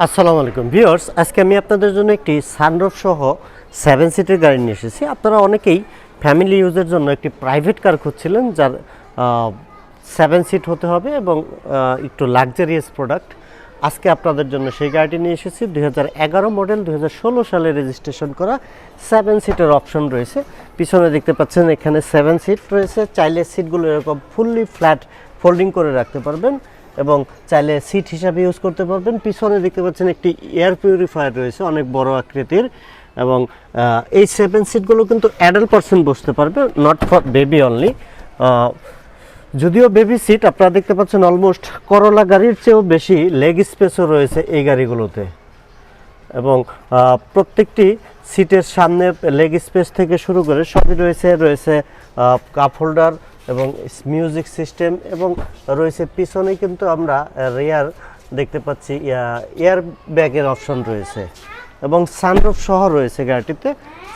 আসসালামু আলাইকুম। ভিউয়ার্স, আজকে আমি আপনাদের জন্য একটি সানরুফ সহ সেভেন সিটের গাড়ি নিয়ে এসেছি। আপনারা অনেকেই ফ্যামিলি ইউজের জন্য একটি প্রাইভেট কার খুঁজছিলেন, যার সেভেন সিট হতে হবে এবং একটু লাক্সারিয়াস প্রোডাক্ট। আজকে আপনাদের জন্য সেই গাড়িটি নিয়ে এসেছি। দুই হাজার এগারো মডেল দু হাজার ষোলো সালে রেজিস্ট্রেশন করা সেভেন সিটের অপশন রয়েছে। পিছনে দেখতে পাচ্ছেন, এখানে সেভেন সিট রয়েছে। চাইলে সিটগুলো এরকম ফুললি ফ্ল্যাট ফোল্ডিং করে রাখতে পারবেন। এবং চাইলে সিট হিসাবে ইউজ করতে পারবেন। পিছনে দেখতে পাচ্ছেন একটি এয়ার পিউরিফায়ার রয়েছে, অনেক বড় আকৃতির এবং এই সেভেন সিটগুলো কিন্তু অ্যাডাল্ট পার্সন বসতে পারবে নট ফর বেবি অনলি যদিও বেবি সিট আপনারা দেখতে পাচ্ছেন অলমোস্ট করলা গাড়ির চেয়েও বেশি লেগ স্পেসও রয়েছে এই গাড়িগুলোতে। এবং প্রত্যেকটি সিটের সামনে লেগ স্পেস থেকে শুরু করে সবই রয়েছে রয়েছে কাপ হোল্ডার এবং মিউজিক সিস্টেম এবং রয়েছে পিছনে কিন্তু আমরা রেয়ার দেখতে পাচ্ছি এয়ার ব্যাগের অপশন রয়েছে এবং সানরুফ সহ রয়েছে গাড়িটিতে।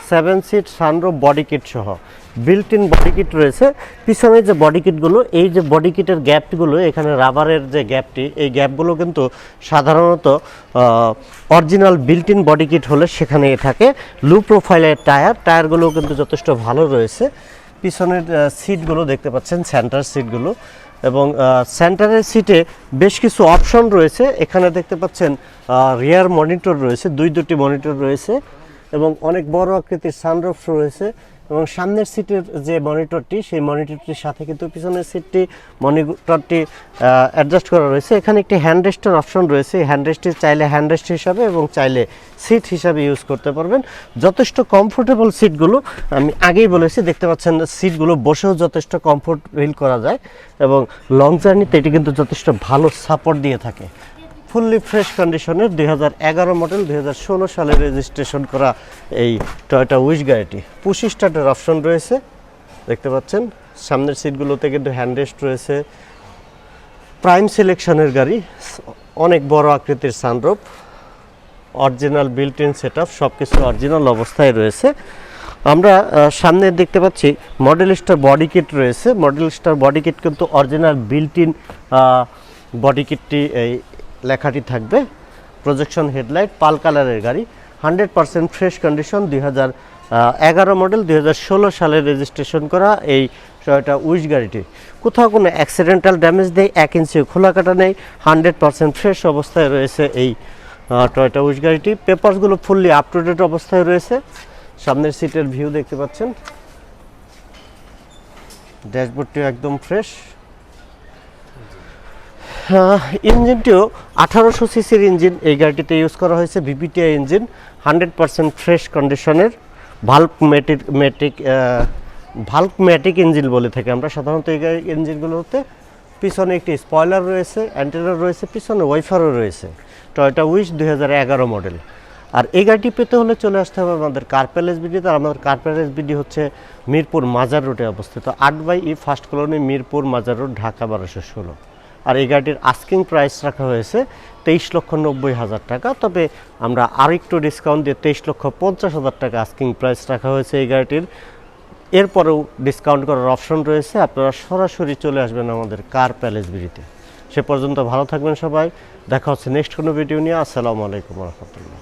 Seven seat sunroof body kit সহ। বিল্ট ইন বডি কিট রয়েছে। পিছনে যে বডি কিটগুলো এই যে বডি কিটের গ্যাপগুলো এখানে রাবারের যে গ্যাপটি এই গ্যাপগুলো কিন্তু সাধারণত original built in body kit হলে সেখানে থাকে। লো প্রোফাইলের টায়ার টায়ারগুলো কিন্তু যথেষ্ট ভালো রয়েছে। পিছনের সিটগুলো দেখতে পাচ্ছেন সেন্টার সিটগুলো এবং সেন্টারের সিটে বেশ কিছু অপশন রয়েছে। এখানে দেখতে পাচ্ছেন রিয়ার মনিটর রয়েছে, দুই দুটি মনিটর রয়েছে এবং অনেক বড় আকৃতির সানরফ রয়েছে। এবং সামনের সিটের যে মনিটরটি, সেই মনিটরটির সাথে কিন্তু পিছনের সিটটি, মনিটরটি অ্যাডজাস্ট করা রয়েছে। এখানে একটি হ্যান্ড রেস্টের অপশন রয়েছে। এই হ্যান্ড রেস্টটি চাইলে হ্যান্ড রেস্ট হিসাবে এবং চাইলে সিট হিসাবে ইউজ করতে পারবেন। যথেষ্ট কমফোর্টেবল সিটগুলো আমি আগেই বলেছি, দেখতে পাচ্ছেন সিটগুলো বসেও যথেষ্ট কমফোর্ট ফিল করা যায় এবং লং জার্নিতে এটি কিন্তু যথেষ্ট ভালো সাপোর্ট দিয়ে থাকে। ফুললি ফ্রেশ কন্ডিশনের দু হাজার এগারো মডেল দু হাজার ষোলো সালে রেজিস্ট্রেশন করা এই টয়টা উইশ গাড়িটি। পুশ স্টার্টের অপশন রয়েছে, দেখতে পাচ্ছেন। সামনের সিটগুলোতে কিন্তু হ্যান্ডরেস্ট রয়েছে। প্রাইম সিলেকশনের গাড়ি, অনেক বড় আকৃতির sunroof original built in set up সব কিছু অরিজিনাল অবস্থায় রয়েছে। আমরা সামনে দেখতে পাচ্ছি মডেল স্টার বডি কিট রয়েছে। মডেল স্টার বডি কিট কিন্তু অরিজিনাল বিল্ট ইন বডি কিটটি এই লেখাটি থাকবে। প্রজেকশন হেডলাইট পাল কালারের গাড়ি হান্ড্রেড পার্সেন্ট ফ্রেশ কন্ডিশন দুই হাজার এগারো মডেল দুই হাজার ষোলো সালে রেজিস্ট্রেশন করা এই টয়োটা উইশ গাড়িটি। কোথাও কোনো অ্যাক্সিডেন্টাল ড্যামেজ নেই, এক ইঞ্চি খোলা কাটা নেই হান্ড্রেড পার্সেন্ট ফ্রেশ অবস্থায় রয়েছে এই টয়োটা উইশ গাড়িটি। পেপারসগুলো ফুললি আপ টু ডেট অবস্থায় রয়েছে। সামনের সিটের ভিউ দেখতে পাচ্ছেন। ড্যাশবোর্ডটিও একদম ফ্রেশ ইঞ্জিনটিও আঠারোশো সিসির ইঞ্জিন, এই গাড়িটিতে ইউজ করা হয়েছে VVTI engine hundred percent fresh কন্ডিশনের Valvematic matic Valvematic engine বলে থাকি। আমরা সাধারণত এই ইঞ্জিনগুলোতে পিছনে একটি স্পয়লার রয়েছে অ্যান্টেনার রয়েছে, পিছনে ওয়াইফারও রয়েছে। টয়োটা উইশ দুই হাজার এগারো মডেল আর এই গাড়িটি পেতে হলে চলে আসতে হবে আমাদের কার্পেল এসবিডিতে আর আমাদের কার্পেল এসবিডি হচ্ছে মিরপুর মাজার রোডে অবস্থিত। আট by E first colony Mirpur Mazar road, Dhaka বারোশো ষোলো। আর এই গাড়িটির আস্কিং প্রাইস রাখা হয়েছে তেইশ লক্ষ নব্বই হাজার টাকা। তবে আমরা আর একটু ডিসকাউন্ট দিয়ে তেইশ লক্ষ পঞ্চাশ হাজার টাকা আস্কিং প্রাইস রাখা হয়েছে এই গাড়িটির। এরপরেও ডিসকাউন্ট করার অপশন রয়েছে। আপনারা সরাসরি চলে আসবেন আমাদের কার প্যালেস বিড়িতে। সে পর্যন্ত ভালো থাকবেন সবাই। দেখা হচ্ছে নেক্সট কোনো ভিডিও নিয়ে। আসসালামু আলাইকুম রহমতুল্লাহ।